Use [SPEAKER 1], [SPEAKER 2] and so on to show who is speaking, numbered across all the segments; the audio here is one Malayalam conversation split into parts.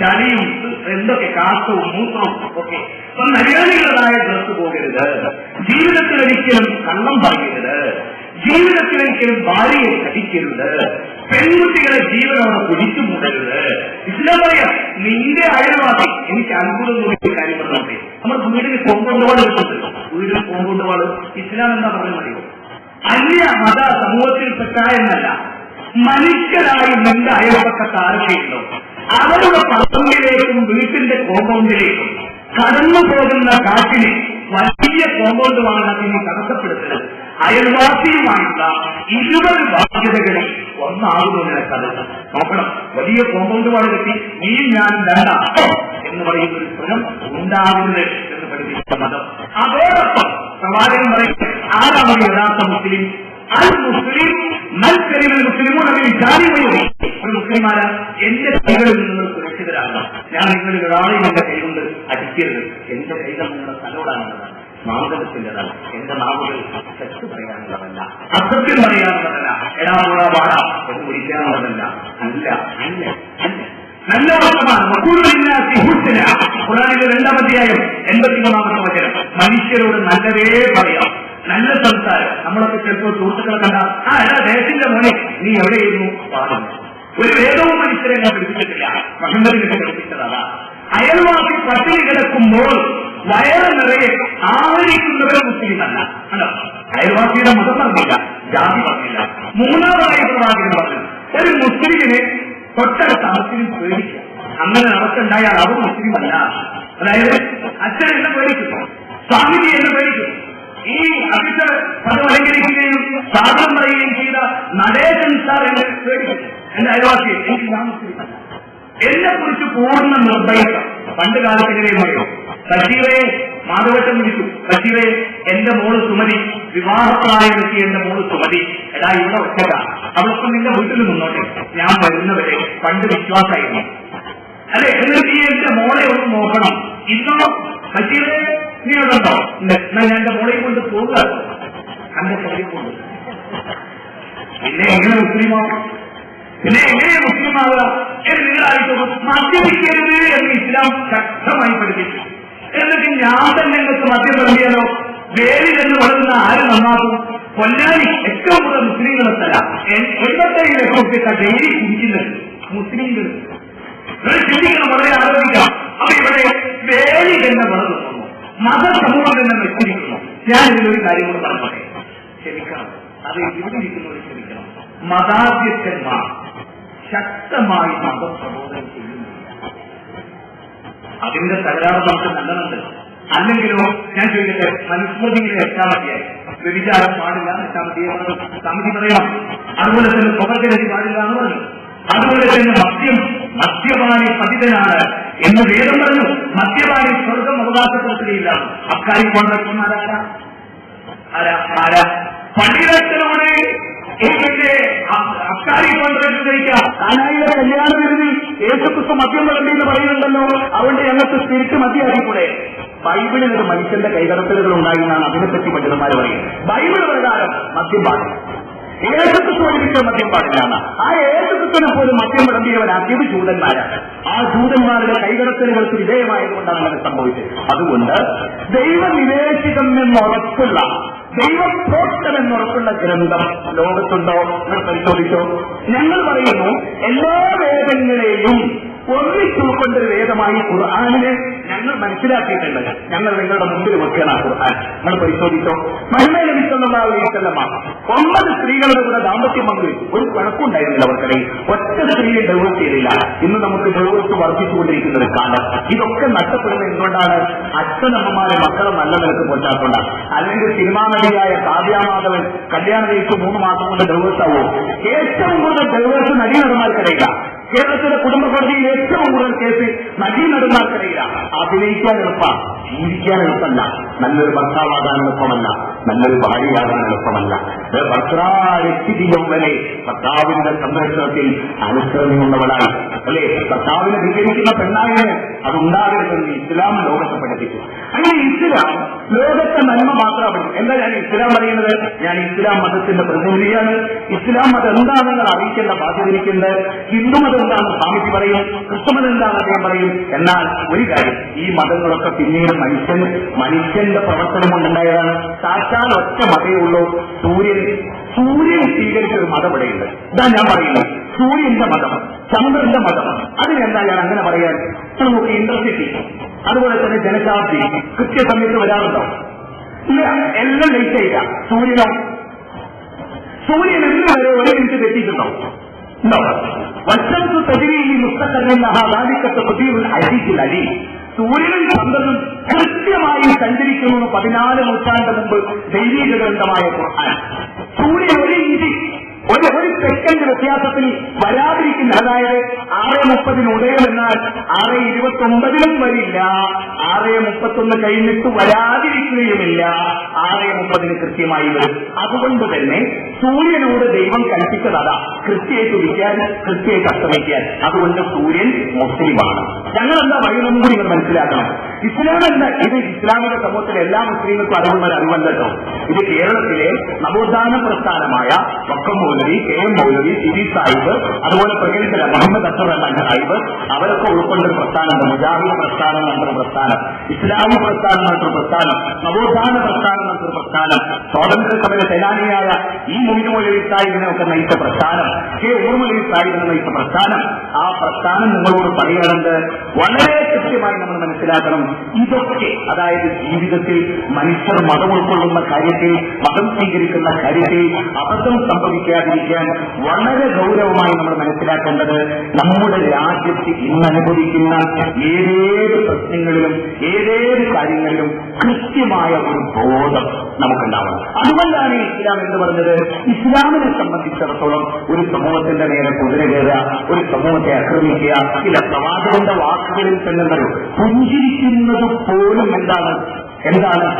[SPEAKER 1] ചളിയും എന്തൊക്കെ കാത്തവും മൂത്രവും ഒക്കെ. അപ്പൊ മര്യാദകളായ ഡ്രസ് പോകരുത്. ജീവിതത്തിൽ ഒരിക്കലും കള്ളം പറയരുത്. ജീവിതത്തിൽ ഒരിക്കലും ഭാര്യയെ കടിക്കരുത് പെൺകുട്ടികളെ ജീവനോടെ കുടിച്ചു മൂടരുത്. ഇസ്ലാം പറയാം നിന്റെ അയൽവാസി എനിക്ക് അനുകൂലം തോന്നിയ കാര്യം പറഞ്ഞാൽ നമ്മുടെ വീടിന് കോമ്പൗണ്ട് വാൾ എടുത്തിട്ടുണ്ട് വീടിന് കോമ്പൗണ്ട് വാൾ ഇസ്ലാം എന്താ പറയുന്നത് അറിയോ? അന്യ മത സമൂഹത്തിൽപ്പെട്ട എന്നല്ല. മനുഷ്യരായി നിന്റെ അയൽപക്കത്ത് ആരൊക്കെയുണ്ടോ? അവരുടെ പറമ്പിലേക്കും വീട്ടിന്റെ കോമ്പൗണ്ടിലേക്കും കടന്നു പോകുന്ന കാറ്റിനെ വലിയ കോമ്പൗണ്ടുമാണ് അതിനെ തടസ്സപ്പെടുത്തുന്നത് അയൽവാസിയുമായുള്ള ഇരുപത് ബാധ്യതകളിൽ ഒന്നാകുന്നു തടസ്സം നോക്കണം. വലിയ കോമ്പൗണ്ടുമായി കിട്ടി. നീ ഞാൻ വേണ്ട. എന്ന് പറയുന്ന ഒരു സ്ഥലം ഉണ്ടാകുന്നത് എന്ന് പഠിപ്പിച്ച മതം. അതോടൊപ്പം പ്രവാചകൻ പറയും ആരാണ് യഥാർത്ഥ മുസ്ലിം? അൽ മുസ്ലിം മത്സരിമൽ മുസ്ലിമോ അതിൽ ജാതി ഒരു മുസ്ലിമാര എന്റെ കൈകളിൽ നിന്ന് സുരക്ഷിതരാകണം ഞാൻ നിങ്ങളിൽ ഒരാളെ എന്റെ കൈകൊണ്ട് അടിക്കരുത്. എന്റെ കൈകൾ നിങ്ങളുടെ തലോടാനുള്ളതാണ് മാർഗത്തിന്റെതാണ് എന്റെ നാവുകൾ തെറ്റ് പറയാനുള്ളതല്ല. അസത്യം പറയാനുള്ളതല്ല എടാ കൂടാ പാടാ എന്ന് വിളിക്കാനുള്ളതല്ല. അല്ല അല്ല അല്ല. നല്ല വർത്തമാനം. ഖുറാനിലെ രണ്ടാം അധ്യായം എൺപത്തിമൂന്നാമത്തെ വചനം. മനുഷ്യരോട് നല്ലതേ പറയാം. നല്ല സംസാരം. നമ്മളൊക്കെ ചിലപ്പോൾ സുഹൃത്തുക്കളെ കണ്ട ആ എടാ ദേശത്തിന്റെ മോനെ നീ എവിടെയിരുന്നു? പാടുന്നു. ഒരു വേദവും മനുഷ്യരെ ഞാൻ പഠിപ്പിച്ചിട്ടില്ല മഹമ്മദിനെ പഠിപ്പിച്ചതാണ് അയൽവാസി പട്ടിണി കിടക്കുമ്പോൾ വയറ് നിറയെ ആവരിക്കുന്നവരെ മുസ്ലിമല്ല. അല്ല അയൽവാസിയുടെ മതം പറഞ്ഞില്ല ജാതി പറഞ്ഞില്ല. മൂന്നാമതായി പ്രവാചകൻ പറഞ്ഞു ഒരു മുസ്ലിമിന് തൊട്ടടുത്ത മുസ്ലിം പേടിക്കുക അങ്ങനെ നടത്തുണ്ടായാൽ അവർ മുസ്ലിമല്ല. അതായത് അച്ഛൻ എന്നെ പേടിക്കുന്നു സ്വാമിജി എന്നെ പേടിക്കുന്നു. ഈ അഭിഷർ പദം അലങ്കരിക്കുകയും ചെയ്ത നടേശൻ സാർ എന്നെ പേടിക്കുന്നു എന്റെ അയൽവാസി എനിക്ക് മുസ്ലിമല്ല എന്നെ കുറിച്ച് പൂർണ നിർഭയം പണ്ട് കാലത്ത് എങ്ങനെയും പറയും ബഷീറെ മാധവട്ടം വിളിച്ചു. ബഷീറെ എന്റെ മോൾ സുമതി വിവാഹപ്രായമെത്തി എന്റെ മോൾ സുമതി. എടാ ഇവിടെ ഒറ്റ അവൾക്ക് നിന്റെ വീട്ടിൽ നിന്നോട്ടെ. ഞാൻ വരുന്നവരെ പണ്ട് വിശ്വാസമായിരുന്നു അല്ലെ? എന്നിട്ട് ഈ എന്റെ മോളെ ഒന്ന് നോക്കണം. ഇന്നോ? ബഷീറെ നീ ഉണ്ടോ എന്നാൽ ഞാൻ എന്റെ മോളെയും കൊണ്ട് പോകുക അന്റെ കൊണ്ട്. പിന്നെ എങ്ങനെ മുസ്ലിമാവും പിന്നെ എങ്ങനെ മുസ്ലിമാവുക? എന്ന് നിങ്ങളായിട്ട് മദ്യപിക്കരുത് എന്ന് ഇസ്ലാം ശക്തമായി പഠിപ്പിച്ചു. എന്നിട്ട് ഞാൻ തന്നെ നിങ്ങൾക്ക് മദ്യം നൽകിയാലോ വേലിൽ എന്ന് വളരുന്ന ആര് നന്നാകും? കൊല്ലാനി ഏറ്റവും കൂടുതൽ മുസ്ലിങ്ങളെ തല എഴുപത്തേഴ് ലക്ഷം റുപ്യ ഡെയിലി കുടിക്കുന്നത് മുസ്ലിങ്ങൾ. ചിന്തിക്കുന്ന വളരെ ആലോചിക്കാം അപ്പൊ ഇവിടെ വേലി തന്നെ വളർന്നു മതസമൂഹം തന്നെ വെച്ചിരിക്കുന്നു ഞാൻ ഇതിലൊരു കാര്യം കൂടെ പറഞ്ഞു ക്ഷമിക്കണം. അത് ഇവിടെ ഇരിക്കുന്നവർ മതാധ്യക്ഷന്മാർ ശക്തമായി മതം പ്രബോധനം ചെയ്യുന്നില്ല. അതിന്റെ തകരാറ് നമുക്ക് നല്ലതുണ്ട്. അല്ലെങ്കിലോ ഞാൻ ചോദിക്കട്ടെ മനുസ്മൃതിയിലെ എട്ടാം മതിയായി വ്യഭിചാരം പാടില്ല എട്ടാം മതിയാണ് സമിതി പറയണം. അതുപോലെ തന്നെ പുകത്തിരടി പാടില്ല എന്ന് പറഞ്ഞു. അതുപോലെ തന്നെ മദ്യം മദ്യപാനി പതിതനാണ് എന്ന് വേദം പറഞ്ഞു. മദ്യപാനി സ്വർഗം അവകാശപ്പെടുത്തുകയില്ല. അക്കാര്യം കോൺഗ്രസ് ആരാ? ആരാ? പള്ളിയിലച്ഛനോട് എനിക്കെന്റെ അക്കാരി കോൺട്രാക്ട് കഴിക്കാം കാനായിലെ യേശുക്രിസ്തു മദ്യം എന്ന് പറയുന്നുണ്ടല്ലോ. അതുകൊണ്ട് ഞങ്ങൾക്ക് സ്പിരിറ്റ് മദ്യമാക്കിക്കൂടെ ബൈബിളിൽ ഒരു മനുഷ്യന്റെ കൈകടത്തലുകൾ ഉണ്ടായി എന്നാണ് അതിനെപ്പറ്റി പണ്ഡിതന്മാർ പറയുന്നത്. ബൈബിൾ പ്രകാരം മദ്യം പാടില്ല. യേശുക്രിസ്തു പഠിപ്പിച്ച മദ്യം പാടില്ല എന്നാ. ആ ഏതൊക്കെ പോലും മദ്യം വിളമ്പിയവനാക്കിയത് ജൂതന്മാരാണ്. ആ ജൂതന്മാരുടെ കൈകടത്തലുകൾക്ക് വിധേയമായതുകൊണ്ടാണ് അങ്ങനെ സംഭവിച്ചത്. അതുകൊണ്ട് ദൈവനിവേശിതം എന്നുറപ്പുള്ള ദൈവപ്രോക്തം എന്നുറപ്പുള്ള ഗ്രന്ഥം ലോകത്തുണ്ടോ നിങ്ങൾ പരിശോധിച്ചോ? ഞങ്ങൾ പറയുന്നു എല്ലാ വേദങ്ങളെയും ഒന്നിച്ചു ഉൾക്കൊണ്ടൊരു വേദമായി ഖുർആാനിനെ ഞങ്ങൾ മനസ്സിലാക്കിയിട്ടുണ്ട്. ഞങ്ങൾ നിങ്ങളുടെ മുമ്പിൽ വെക്കുകയാണ് ആ ഖുർആൻ. നിങ്ങൾ പരിശോധിച്ചോ? മഹിമ ലഭിച്ചെന്നുള്ള വീട്ടല്ലമ്മ ഒമ്പത് സ്ത്രീകളുടെ കൂടെ ദാമ്പത്യം പങ്കു ഒരു കുഴപ്പമുണ്ടായിരുന്നില്ല അവർക്കിടയിൽ ഒറ്റ സ്ത്രീയെ ഡെവലപ്പ് ചെയ്തില്ല. ഇന്ന് നമുക്ക് ഡെവലപ്പ് വർദ്ധിച്ചുകൊണ്ടിരിക്കുന്ന ഒരു കാലം. ഇതൊക്കെ നഷ്ടപ്പെടുന്നത് എന്തുകൊണ്ടാണ്? അച്ഛനമ്മമാരെ മക്കളെ നല്ല നിലയ്ക്ക് പോറ്റാത്തോണ്ടാണ് അല്ലെങ്കിൽ സിനിമാ നടിയായ കാവ്യാമാധവൻ കല്യാണം കഴിച്ച് മൂന്ന് മാസം കൊണ്ട് ഡെവലപ്പ് ആവും ഏറ്റവും കൂടുതൽ ഡെവലപ്പ് നടന്മാർക്കിടയിലാണ് കേരളത്തിലെ കുടുംബ കോടതിയിൽ ഏറ്റവും കൂടുതൽ കേസ് നടന്മാർക്കിടയിലാണ്. അഭിനയിക്കാൻ എളുപ്പ ജീവിക്കാൻ എളുപ്പമല്ല. നല്ലൊരു ഭർത്താവാകാൻ എളുപ്പമല്ല നല്ലൊരു ഭാര്യയാകാൻ എളുപ്പമല്ല ഭർത്താവെത്തി വരെ ഭർത്താവിന്റെ സംരക്ഷണത്തിൽ അനുസരണമുള്ളവളായി അല്ലെ? ഭർത്താവിനെ ധികരിക്കുന്ന പെണ്ണായന് അതുണ്ടാകരുതെന്ന് ഇസ്ലാം ലോകത്തെ പഠിപ്പിച്ചു അങ്ങനെ ഇസ്ലാം ലോകത്തെ നന്മ മാത്രം എന്താ ഞാൻ ഇസ്ലാം പറയുന്നത് ഞാൻ ഇസ്ലാം മതത്തിന്റെ പ്രതിനിധിയാണ്. ഇസ്ലാം മതം എന്താണെന്ന് അറിയിക്കേണ്ട ബാധ്യത ഹിന്ദു മതം എന്താണെന്ന് സ്വാമിജി പറയും. ക്രിസ്തുമതം എന്താണെന്ന് അദ്ദേഹം പറയും. എന്നാൽ ഒരു കാര്യം ഈ മതങ്ങളൊക്കെ പിന്നീട് മനുഷ്യൻ മനുഷ്യൻ മനുഷ്യന്റെ പ്രവർത്തനം കൊണ്ടുണ്ടായതാണ്. സാക്ഷാൽ ഒറ്റ മതേ ഉള്ളൂ. സൂര്യൻ സൂര്യൻ സ്വീകരിച്ച ഒരു മതം ഇവിടെയുണ്ട്. ഇതാ ഞാൻ പറയുന്നത്. സൂര്യന്റെ മതം ചന്ദ്രന്റെ മതം. അതിനെന്താ ഞാൻ അങ്ങനെ പറയാൻ? നമുക്ക് ഇന്റർസിറ്റി അതുപോലെ തന്നെ ജനശാബ്ദി കൃത്യസമയത്ത് വരാറുണ്ടോ? ഇല്ല എല്ലാം ലേറ്റ് ആയില്ല. സൂര്യനോ? സൂര്യൻ എന്ന് വരെ ഒരു മിനിറ്റ് തെറ്റിയിട്ടുണ്ടോ? ഉണ്ടോ? വശത്തു ഹാ മുസ്തക്കറിയാലിക്കത്തെ പ്രതിയുള്ള അരിക്കില്ല അരി. സൂര്യനും ചന്ദ്രനും കൃത്യമായി സഞ്ചരിക്കുന്നു പതിനാല് നൂറ്റാണ്ട് മുമ്പ് ദൈവീക ഗ്രന്ഥമായ ഖുർആൻ. സൂര്യൻ ഒരു രീതി ഒരു ഒരു സെക്കൻഡ് വ്യത്യാസത്തിൽ വരാതിരിക്കുന്ന അതായത് ആറ് മുപ്പതിന് ഉദയം എന്നാൽ ആറ് ഇരുപത്തി ഒമ്പതിലും വരില്ല. ആറ് മുപ്പത്തൊന്ന് കഴിഞ്ഞിട്ട് വരാതിരിക്കുകയുമില്ല. ആറ് മുപ്പതിന് കൃത്യമായി വരും. അതുകൊണ്ട് തന്നെ സൂര്യനോട് ദൈവം കൽപ്പിച്ചത് അതാ കൃത്യമായിട്ട് ഉദിക്കാൻ കൃത്യമായിട്ട് അസ്തമിക്കാൻ. അതുകൊണ്ട് സൂര്യൻ മുസ്ലിമാണ്. ഞങ്ങൾ എന്താ പറയുന്നതും കൂടി നിങ്ങൾ മനസ്സിലാക്കണം. ഇസ്ലാം എന്ന ഇത് ഇസ്ലാമിക സമൂഹത്തിലെ എല്ലാ മുസ്ലിങ്ങൾക്കും അറിവുള്ള ഒരു അറിവല്ലോ ഇത് കേരളത്തിലെ നവോത്ഥാന പ്രസ്ഥാനമായ വക്കം മൗലവി കെ എം മൗലവി സിബി സാഹിബ് അതുപോലെ പ്രഗത്ഭര മുഹമ്മദ് അസർ റഹ്മാൻ സാഹിബ്. അവരൊക്കെ ഉൾക്കൊണ്ട പ്രസ്ഥാനം മുജാഹിദ് പ്രസ്ഥാനം എന്നൊരു പ്രസ്ഥാനം. ഇസ്ലാമി പ്രസ്ഥാനം എന്നൊരു പ്രസ്ഥാനം. നവോത്ഥാന പ്രസ്ഥാനം എന്നൊരു പ്രസ്ഥാനം. സ്വാതന്ത്ര്യ സമര സേനാനിയായ ഈ മുഹിദ് മൗലവി സാഹിബിനെ ഒക്കെ നയിച്ച പ്രസ്ഥാനം കെ ഊർമലവി സാഹിബിനെ നയിച്ച പ്രസ്ഥാനം. ആ പ്രസ്ഥാനം നിങ്ങളോട് പറയുന്നത് വളരെ കൃത്യമായി നമ്മൾ മനസ്സിലാക്കണം. ഇതൊക്കെ അതായത് ജീവിതത്തിൽ മനുഷ്യർ മതം ഉൾക്കൊള്ളുന്ന കാര്യത്തിൽ മതം സ്വീകരിക്കുന്ന കാര്യത്തിൽ അബദ്ധം സംഭവിക്കാതിരിക്കാൻ വളരെ ഗൗരവമായി നമ്മൾ മനസ്സിലാക്കേണ്ടത് നമ്മുടെ രാജ്യത്ത് ഇന്ന് അനുഭവിക്കുന്ന ഏതേത് പ്രശ്നങ്ങളിലും ഏതേത് കാര്യങ്ങളിലും കൃത്യമായ ഒരു ബോധം നമുക്കുണ്ടാവണം. അതുകൊണ്ടാണ് ഇസ്ലാം എന്ന് പറഞ്ഞത്. ഇസ്ലാമിനെ സംബന്ധിച്ചിടത്തോളം ഒരു സമൂഹത്തിന്റെ നേരെ കുതിര കയറുക ഒരു സമൂഹത്തെ ആക്രമിക്കുക ചില പ്രവാചകന്റെ വാക്കുകളിൽ തന്നെ പുഞ്ചിരിക്കുന്നത് പോലും എന്താണ്? എന്താണ്?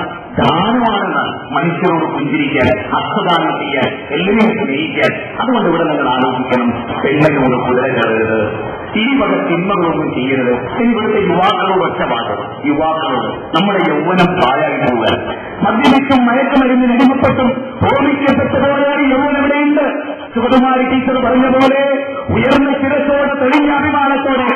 [SPEAKER 1] ദാനമാണെന്നാണ് മനുഷ്യരോട് പുഞ്ചിരിക്കാൻ ഹസ്തദാനം ചെയ്യാൻ എല്ലാവരെയും സ്നേഹിക്കാൻ അതുകൊണ്ട് ഇവിടെ നിങ്ങൾ ആലോചിക്കണം. പെണ്ണുങ്ങളോട് കുതിര കയറരുത്. ഈ വക തിന്മകളൊന്നും ചെയ്യരുത്. ഇനി ഇവിടുത്തെ യുവാക്കളോട് ഒറ്റ വാദം യുവാക്കളോട് നമ്മുടെ യൗവനം പാഴായി പോകാൻ മദ്യപിച്ചും മയക്കുമരുന്നിന് അടിമപ്പെട്ടും ഓർമ്മിക്കപ്പെട്ടതോടെയാണ് യൗവനം എവിടെയുണ്ട്? സുഗതകുമാരി ടീച്ചർ പറഞ്ഞ പോലെ ഉയർന്ന ശിരസോടെ തെളിഞ്ഞ അഭിമാനത്തോടെ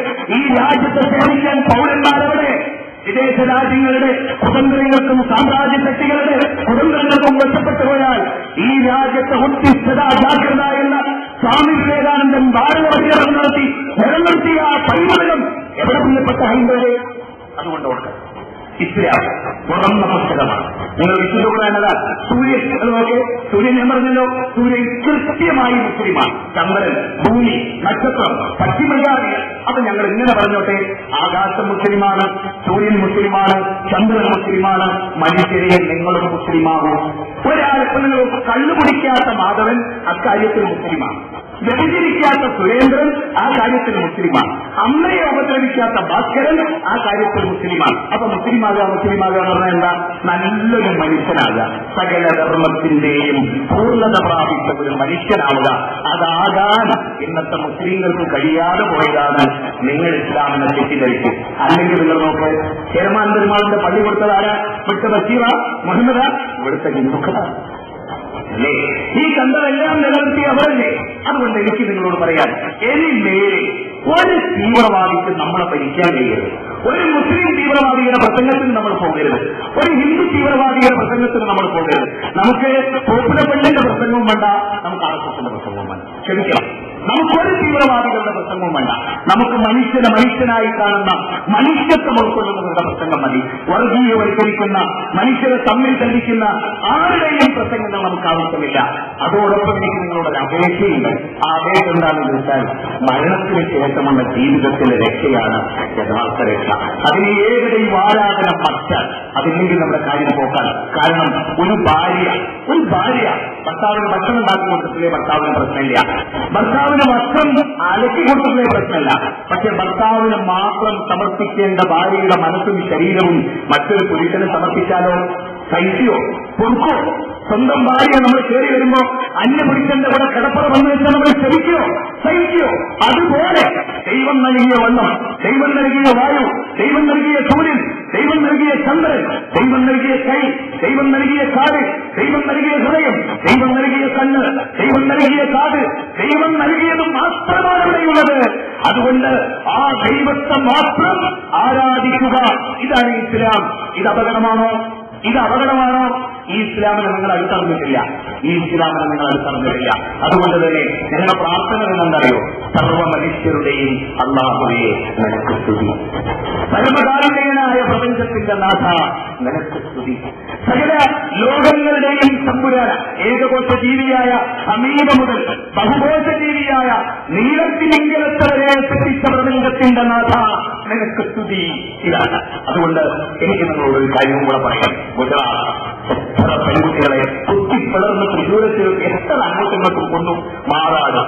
[SPEAKER 1] വിദേശ രാജ്യങ്ങളുടെ സ്വതന്ത്രങ്ങൾക്കും സാമ്രാജ്യ ശക്തികളുടെ സ്വതന്ത്രങ്ങൾക്കും ഒറ്റപ്പെട്ടു പോയാൽ ഈ രാജ്യത്തെ ഉത്തിഷ്ഠത ജാഗ്രത എന്ന സ്വാമി വിവേകാനന്ദൻ ഭാരതവർഗീകരണം നടത്തി നിലനിർത്തിയ പൈതൃകം എവിടെ പ്രിയപ്പെട്ട ഹൈന്ദവരെ? അതുകൊണ്ട് ഓർക്കണം ഇസ്ലാം. തുറന്ന പുസ്തകമാണ് നിങ്ങൾ സൂര്യൻ നോക്കെ. സൂര്യൻ ഞാൻ പറഞ്ഞല്ലോ സൂര്യൻ കൃത്യമായി മുസ്ലിമാണ്. ചന്ദ്രൻ ഭൂമി നക്ഷത്രം പശ്ചിമജാതി അപ്പൊ ഞങ്ങൾ ഇങ്ങനെ പറഞ്ഞോട്ടെ. ആകാശം മുസ്ലിമാണ് സൂര്യൻ മുസ്ലിമാണ് ചന്ദ്രൻ മുസ്ലിമാണ് മനുഷ്യരെ നിങ്ങളും മുസ്ലിമാകും ഒരാൾ ഇപ്പൊ നിങ്ങൾ കള്ളുപിടിക്കാത്ത മാധവൻ അക്കാര്യത്തിൽ മുസ്ലിമാണ്. വ്യഭിചരിക്കാത്ത സുരേന്ദ്രൻ ആ കാര്യത്തിൽ മുസ്ലിമാണ്. അമ്മയെ ഉപദ്രവിക്കാത്ത ഭാസ്കരൻ ആ കാര്യത്തിൽ മുസ്ലിമാണ്. അപ്പൊ മുസ്ലിമാകുക മുസ്ലിമാകാം എന്ന് പറഞ്ഞാൽ എന്താ? നല്ലൊരു മനുഷ്യനാകുക സകല ധർമ്മത്തിന്റെയും പൂർണത പ്രാപിച്ച ഒരു മനുഷ്യനാവുക. അതാകാൻ ഇന്നത്തെ മുസ്ലിങ്ങൾക്ക് കഴിയാതെ പോയതാണ് നിങ്ങൾ ഇസ്ലാമിനെ തെറ്റിദ്ധരിച്ചു അല്ലെങ്കിൽ നിങ്ങൾ നോക്ക് ചെറുമാൻ പെരുമാളിന്റെ പള്ളി കൊടുത്തതാരാ വിട്ട ബഷീറ മുഹമ്മദ ഇവിടുത്തെ അല്ലേ? ഈ കണ്ടതെല്ലാം നിലനിർത്തി അവരല്ലേ? അതുകൊണ്ട് എനിക്ക് നിങ്ങളോട് പറയാൻ ഇനി മേലെ ഒരു തീവ്രവാദിക്ക് നമ്മളെ ഭരിക്കാൻ കഴിയരുത്. ഒരു മുസ്ലിം തീവ്രവാദിയുടെ പ്രസംഗത്തിന് നമ്മൾ പോകരുത്. ഒരു ഹിന്ദു തീവ്രവാദിയുടെ പ്രസംഗത്തിന് നമ്മൾ പോകരുത്. നമുക്ക് പോപ്പുലർ പെണ്ണിന്റെ പ്രസംഗവും വേണ്ട നമുക്ക് ആർഎസ്എസിന്റെ പ്രസംഗവും വേണ്ട. ക്ഷമിക്കണം. നമുക്കൊരു തീവ്രവാദികളുടെ പ്രസംഗവും വേണ്ട നമുക്ക് മനുഷ്യനെ മനുഷ്യനായി കാണുന്ന മനുഷ്യത്വം ഉൾക്കൊള്ളുന്നവരുടെ പ്രസംഗം മതി വർഗീയവൽക്കരിക്കുന്ന മനുഷ്യരെ തമ്മിൽ ചലിക്കുന്ന ആരുടെയും പ്രസംഗങ്ങൾ നമുക്ക് ആവശ്യമില്ല. അതോടൊപ്പം എനിക്ക് നിങ്ങളോട് അപേക്ഷയുണ്ട്. ആ അപേക്ഷ എന്താണെന്ന് വെച്ചാൽ മരണത്തിന് ശേഷമുള്ള ജീവിതത്തിലെ രക്ഷയാണ് യഥാർത്ഥ രക്ഷ. അതിന് ഏവരെയും ആരാധന പറ്റാൻ അതില്ലെങ്കിൽ നമ്മുടെ കാര്യം പോക്കാൻ. കാരണം ഒരു ഭാര്യ ഒരു ഭാര്യ ഭർത്താവിന് ഭക്ഷണം ഉണ്ടാക്കി കൊടുത്തിട്ടില്ലേ? ഭർത്താവിന് പ്രശ്നമില്ല. ഭർത്താവിന് വസ്ത്രം അലക്കി കൊടുത്തിട്ടില്ലേ? പ്രശ്നമില്ല. പക്ഷെ ഭർത്താവിന് മാത്രം സമർപ്പിക്കേണ്ട ഭാര്യയുടെ മനസ്സും ശരീരവും മറ്റൊരു പുരുഷന് സമർപ്പിച്ചാലോ? സഹിക്കോ കൊടുക്കോ സ്വന്തം ഭാര്യ നമ്മൾ കയറി വരുമ്പോ അന്യ പുരുഷന്റെ കൂടെ കിടപ്പറ വന്നു വെച്ചാൽ നമ്മൾ ക്ഷമിക്കോ സഹിക്കോ അതുപോലെ ദൈവം നൽകിയ വെള്ളം ദൈവം നൽകിയ വായു ദൈവം നൽകിയ സൂര്യൻ ദൈവം നൽകിയ ചന്ദ്രൻ ദൈവം നൽകിയ കൈ ദൈവം നൽകിയ കാൽ ദൈവം നൽകിയ ഹൃദയം ദൈവം നൽകിയ കണ്ണ് ദൈവം നൽകിയ കാത് ദൈവം നൽകിയത് മാത്രമാണ് ഇവിടെയുള്ളത് അതുകൊണ്ട് ആ ദൈവത്തെ മാത്രം ആരാധിക്കുക. ഇതാണ് ഇസ്ലാം. ഇത് അപകടമാണോ? ഇത് അപകടമാണോ? ഈ ഇസ്ലാമിനെ നിങ്ങൾ അടുത്തറിഞ്ഞിട്ടില്ല. ഈ ഇസ്ലാമിനെ നിങ്ങൾ അടുത്തറിഞ്ഞിട്ടില്ല. അതുകൊണ്ട് തന്നെ നിങ്ങളുടെ പ്രാർത്ഥന എന്തറിയോ സർവ മനുഷ്യരുടെയും അള്ളാഹുവെ നിനക്ക് സ്തുതി. പരമകാരുണ്യനായ പ്രപഞ്ചത്തിന്റെ നാഥ നിനക്ക് സ്തുതി. സകല ലോകങ്ങളുടെയും സമ്പുരാന ഏകകോശ ജീവിയായ സമീപ മുതൽ ബഹുകോശ ജീവിയായ നീളത്തിലിംഗലത്തെ വരെ സൃഷ്ടിച്ച പ്രപഞ്ചത്തിന്റെ നാഥ നിനക്ക് സ്തുതി. ഇതാണ്. അതുകൊണ്ട് എനിക്ക് നിങ്ങളോട് ഒരു കാര്യം കൂടെ പറയാം ഗുജറാത്ത്. എത്ര പെൺകുട്ടികളെ കുത്തിപ്പിളർന്ന് തൃശൂരത്തിൽ എത്ര അങ്ങോട്ടും മാറാട്.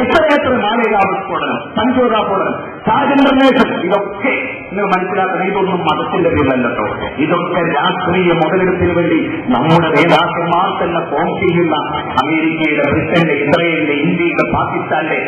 [SPEAKER 1] എത്ര എത്ര മാലേകാവ് സ്ഫോടനം പഞ്ചോദ ഇതൊക്കെ നിങ്ങൾ മനസ്സിലാക്കണം. ഇതൊന്നും മതത്തിന്റെ പേരിലല്ലോ ഇതൊക്കെ രാഷ്ട്രീയ മുതലെടുപ്പിന് വേണ്ടി നമ്മുടെ നേതാക്കന്മാർ തന്നെ ഫോം ചെയ്യുന്ന അമേരിക്കയുടെ ബ്രിട്ടന്റെ ഇസ്രയേലിന്റെ ഇന്ത്യയുടെ പാകിസ്ഥാന്റെ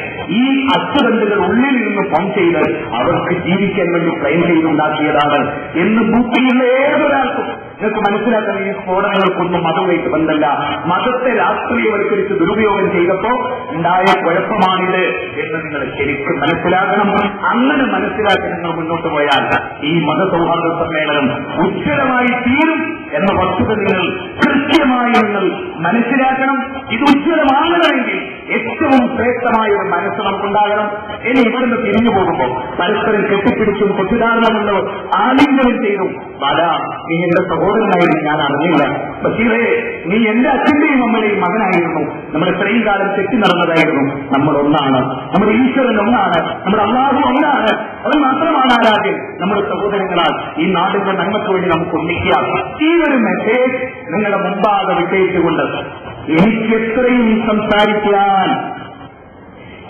[SPEAKER 1] ഈ അച്ചുതണ്ടുകൾ ഉള്ളിൽ നിന്ന് ഫോം ചെയ്ത് അവർക്ക് ജീവിക്കാൻ വേണ്ടി ക്ലെയിം ചെയ്തുണ്ടാക്കിയതാണ് എന്ന് ബുദ്ധിയുള്ള ഏതൊരാൾക്കും നിങ്ങൾക്ക് മനസ്സിലാക്കണം ഈ സ്ഫോടനങ്ങൾക്കൊന്നും മതവുമായിട്ട് ബന്ധമല്ല. മതത്തെ രാഷ്ട്രീയവൽക്കരിച്ച് ദുരുപയോഗം ചെയ്തപ്പോ ഉണ്ടായ കുഴപ്പമാണിത് എന്ന് നിങ്ങൾ ശരിക്കും മനസ്സിലാക്കണം. അങ്ങനെ മനസ്സിലാക്കി നിങ്ങൾ മുന്നോട്ട് പോയാൽ ഈ മതസൗഹാർദ്ദ സമ്മേളനം ഉജ്ജ്വലമായി തീരും എന്ന വസ്തുത നിങ്ങൾ കൃത്യമായി നിങ്ങൾ മനസ്സിലാക്കണം. ഇത് ഉജ്ജ്വലമാകണമെങ്കിൽ ഏറ്റവും ശ്രേഷ്ഠമായ ഒരു മനസ്സ് നമുക്കുണ്ടാകണം. ഇനി ഇവിടുന്ന് തിരിഞ്ഞു പോകുമ്പോൾ പരസ്പരം കെട്ടിപ്പിടിച്ചും തെറ്റിദ്ധാരണമുള്ള ആലിംഗനം ചെയ്തു. പല നീ എന്റെ സഹോദരനായിരുന്നു ഞാൻ അറിഞ്ഞില്ല പക്ഷേ നീ എന്റെ അച്ഛന്റെയും അമ്മയുടെയും മകനായിരുന്നു. നമ്മൾ ഇത്രയും കാലം തെറ്റി നടന്നതായിരുന്നു. നമ്മൾ ഒന്നാണ്. നമ്മുടെ ഈശ്വരൻ ഒന്നാണ്. നമ്മുടെ അള്ളാഹു ഒന്നാണ്. അവൻ മാത്രമാണ് ആരാധ്യം നമ്മുടെ സഹോദരങ്ങളാൽ ഈ നാടിന്റെ നന്മയ്ക്ക് വേണ്ടി നമുക്ക് ഒന്നിക്കുക. ഈ ഒരു മെസ്സേജ് നിങ്ങളുടെ മുമ്പാകെ വിജയിച്ചുകൊണ്ട് എനിക്ക് എത്രയും സംസാരിക്കാൻ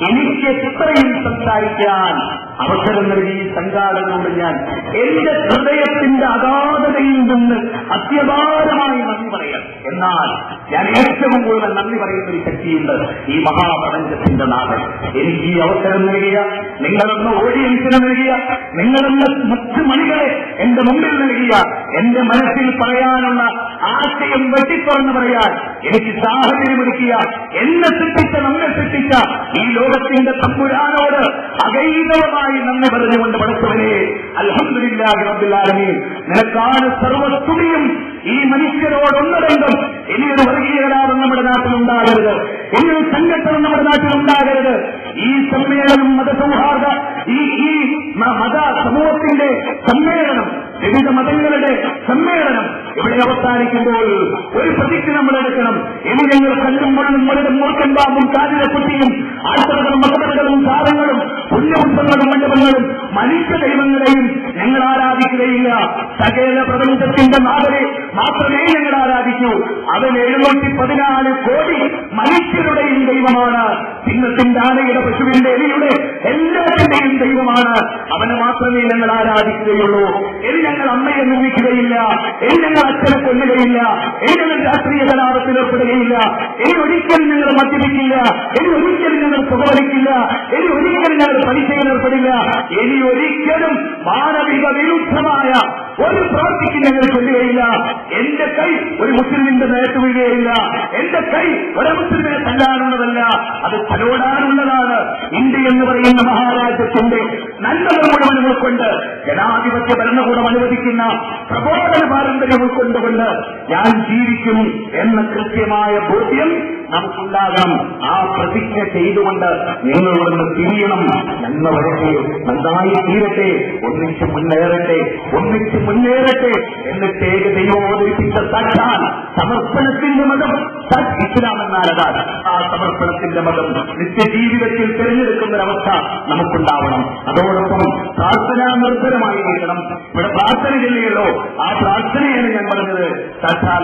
[SPEAKER 1] എനിക്കെത്രയും സംസാരിക്കാൻ അവസരം നൽകി സംഘാടനോട് ഞാൻ എന്റെ ഹൃദയത്തിന്റെ അഗാധതയിൽ നിന്ന് അത്യപാരമായി നന്ദി പറയാം. എന്നാൽ ഞാൻ ഏറ്റവും കൂടുതൽ നന്ദി പറയുന്ന ഒരു ശക്തിയുണ്ട് ഈ മഹാപ്രപഞ്ചത്തിന്റെ നാഥൻ. എനിക്ക് ഈ അവസരം നൽകിയ നിങ്ങളെന്ന ഓഡിയൻസിന് നൽകിയ നിങ്ങളെന്ന മറ്റു മണികളെ എന്റെ മുമ്പിൽ നൽകിയ എന്റെ മനസ്സിൽ പറയാനുള്ള ആശയം വെട്ടിത്തുറന്ന് പറയാൻ എനിക്ക് സാഹചര്യമൊരുക്കിയ എന്നെ സൃഷ്ടിച്ച നമ്മെ സൃഷ്ടിച്ച ഈ ലോകത്തിന്റെ തമ്പുരാനോട് അകൈതവമായി നന്ദി പറഞ്ഞുകൊണ്ട് പഠിച്ചവനെ ആലമീൻ. നിനക്കാണ് സർവസ്തുതിയും. ഈ മനുഷ്യരോടൊന്നടങ്കം ഇനിയൊരു ഒരു കലാപം നമ്മുടെ നാട്ടിലുണ്ടാകരുത്. ഇനിയൊരു സംഘട്ടനം നമ്മുടെ നാട്ടിലുണ്ടാകരുത്. ഈ സമ്മേളനം മതസൗഹാർദ്ദ ഈ ഈ മത സമൂഹത്തിന്റെ സമ്മേളനം വിവിധ മതങ്ങളുടെ സമ്മേളനം ഇവിടെ അവസാനിക്കുമ്പോൾ ഒരു പ്രതിജ്ഞ നമ്മൾ എടുക്കണം. ഇനി ഞങ്ങൾ കല്ലും മണ്ണും മുഴുവൻ മൂർക്കൻ പാമ്പും കാതിര കുട്ടിയും ആൾത്തറകളും മതപരകളും താരങ്ങളും പുണ്യപുഷ്പങ്ങളും മണ്ഡപങ്ങളും മനുഷ്യ ദൈവങ്ങളെയും ഞങ്ങൾ ആരാധിക്കുകയില്ല. സകല പ്രപഞ്ചത്തിന്റെ നാഥനെ മാത്രമേ ഞങ്ങൾ ആരാധിക്കൂ. അവൻ എഴുന്നൂറ്റി പതിനാല് കോടി മനുഷ്യരുടെയും ദൈവമാണ്. സിംഹത്തിന്റെ ആനയുടെ പശുവിന്റെ എലിയുടെ എല്ലാത്തിന്റെയും ദൈവമാണ്. അവനെ മാത്രമേ ഞങ്ങൾ ആരാധിക്കുകയുള്ളൂ. ഇനി ഞങ്ങൾ അമ്മയെ നിർമ്മിക്കുകയില്ല. ഇനി ഞങ്ങൾ അച്ഛനെ കൊല്ലുകയില്ല. ഇനി ഞങ്ങൾ രാഷ്ട്രീയ കലാപത്തിൽ ഏർപ്പെടുകയില്ല. ഇനി ഒരിക്കലും ഞങ്ങൾ മദ്യപിക്കില്ല. ഇനി ഒരിക്കലും ഞങ്ങൾ പുകവലിക്കില്ല. ഇനി ഒരിക്കലും ഞങ്ങൾ പലിശയിൽ ഏർപ്പെടില്ല ഇനി ഒരിക്കലും മാനവിക വിരുദ്ധമായ ഒരു പ്രവൃത്തിക്ക് ഞങ്ങൾ ചൊല്ലുകയില്ല എന്റെ കൈ ഒരു മുസ്ലിമിന്റെ നേരത്ത് വീഴുകയില്ല. എന്റെ കൈ ഒരു മുസ്ലിമിനെ തല്ലാനുള്ളതല്ല. അത് തലോടാനുള്ളതാണ്. ഇന്ത്യ എന്ന് പറയുന്ന മഹാരാജ്യത്തിന്റെ നന്മകൾ മുഴുവൻ ഉൾക്കൊണ്ട് ജനാധിപത്യ ഭരണകൂടം അനുവദിക്കുന്ന പ്രബോധന പാരമ്പര്യം ഉൾക്കൊണ്ടുകൊണ്ട് ഞാൻ ജീവിക്കും എന്ന കൃത്യമായ ബോധ്യം നമുക്കുണ്ടാകണം ആ പ്രതിജ്ഞ ചെയ്തുകൊണ്ട് നിങ്ങൾ തിരിയണം. നന്മ വരട്ടെ നന്നായി തീരട്ടെ ഒന്നിച്ച് മുന്നേറട്ടെ ഒന്നിച്ച് മുന്നേറട്ടെ എന്നിട്ട് ഏക ദൈവം അവതരിപ്പിച്ച സാക്ഷാൽ സമർപ്പണത്തിന്റെ മതം. ഇസ്ലാം എന്നാൽ അതാണ് ആ സമർപ്പണത്തിന്റെ മതം നിത്യജീവിതത്തിൽ തിരഞ്ഞെടുക്കുന്ന ഒരവസ്ഥ നമുക്കുണ്ടാവണം. അതോടൊപ്പം പ്രാർത്ഥന പ്രാർത്ഥനാനിർഭരമായിരിക്കണം ഇവിടെ പ്രാർത്ഥന ചെല്ലുകയല്ലോ ആ പ്രാർത്ഥനയാണ് ഞാൻ പറഞ്ഞത്. സാക്ഷാൽ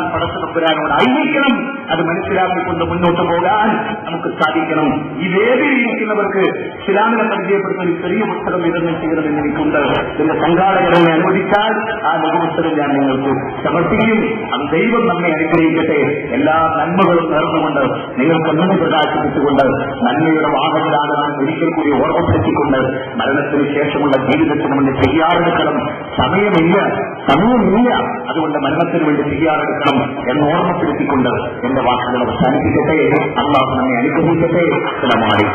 [SPEAKER 1] അയക്കണം അത് മനസ്സിലാക്കിക്കൊണ്ട് മുന്നോട്ട് പോകാൻ നമുക്ക് സാധിക്കണം. ഈ വേദിയിരിക്കുന്നവർക്ക് ഇസ്ലാമിനെ പരിചയപ്പെടുന്ന ഒരു ചെറിയ പുസ്തകം വിതരണം ചെയ്യണമെന്ന് എനിക്കുണ്ട്. എന്റെ സംഘാടകരെ അനുവദിച്ചാൽ ആ ലഘുപുസ്തകം ഞാൻ നിങ്ങൾക്ക് സമർപ്പിക്കും. അത് ദൈവം നമ്മെ അനുഗ്രഹിക്കട്ടെ. എല്ലാ നന്മകളും നേർന്നുകൊണ്ട് നിങ്ങൾക്ക് നന്ദി പ്രകാശിപ്പിച്ചുകൊണ്ട് നന്മയുടെ വാഹനരാകണം ഒരിക്കൽ കൂടി ഓർമ്മപ്പെടുത്തിക്കൊണ്ട് മരണത്തിന് ശേഷമുള്ള ജീവിതത്തിന് വേണ്ടി തയ്യാറെടുക്കണം. സമയമില്ല സമയമില്ല. അതുകൊണ്ട് മരണത്തിന് വേണ്ടി തയ്യാറെടുക്കണം എന്ന് ഓർമ്മപ്പെടുത്തിക്കൊണ്ട് എന്റെ വാക്കുകൾ അവസാനിപ്പിക്കട്ടെ. അള്ളാഹു നമ്മെ അനുഗ്രഹിക്കട്ടെ. ചിലമാറി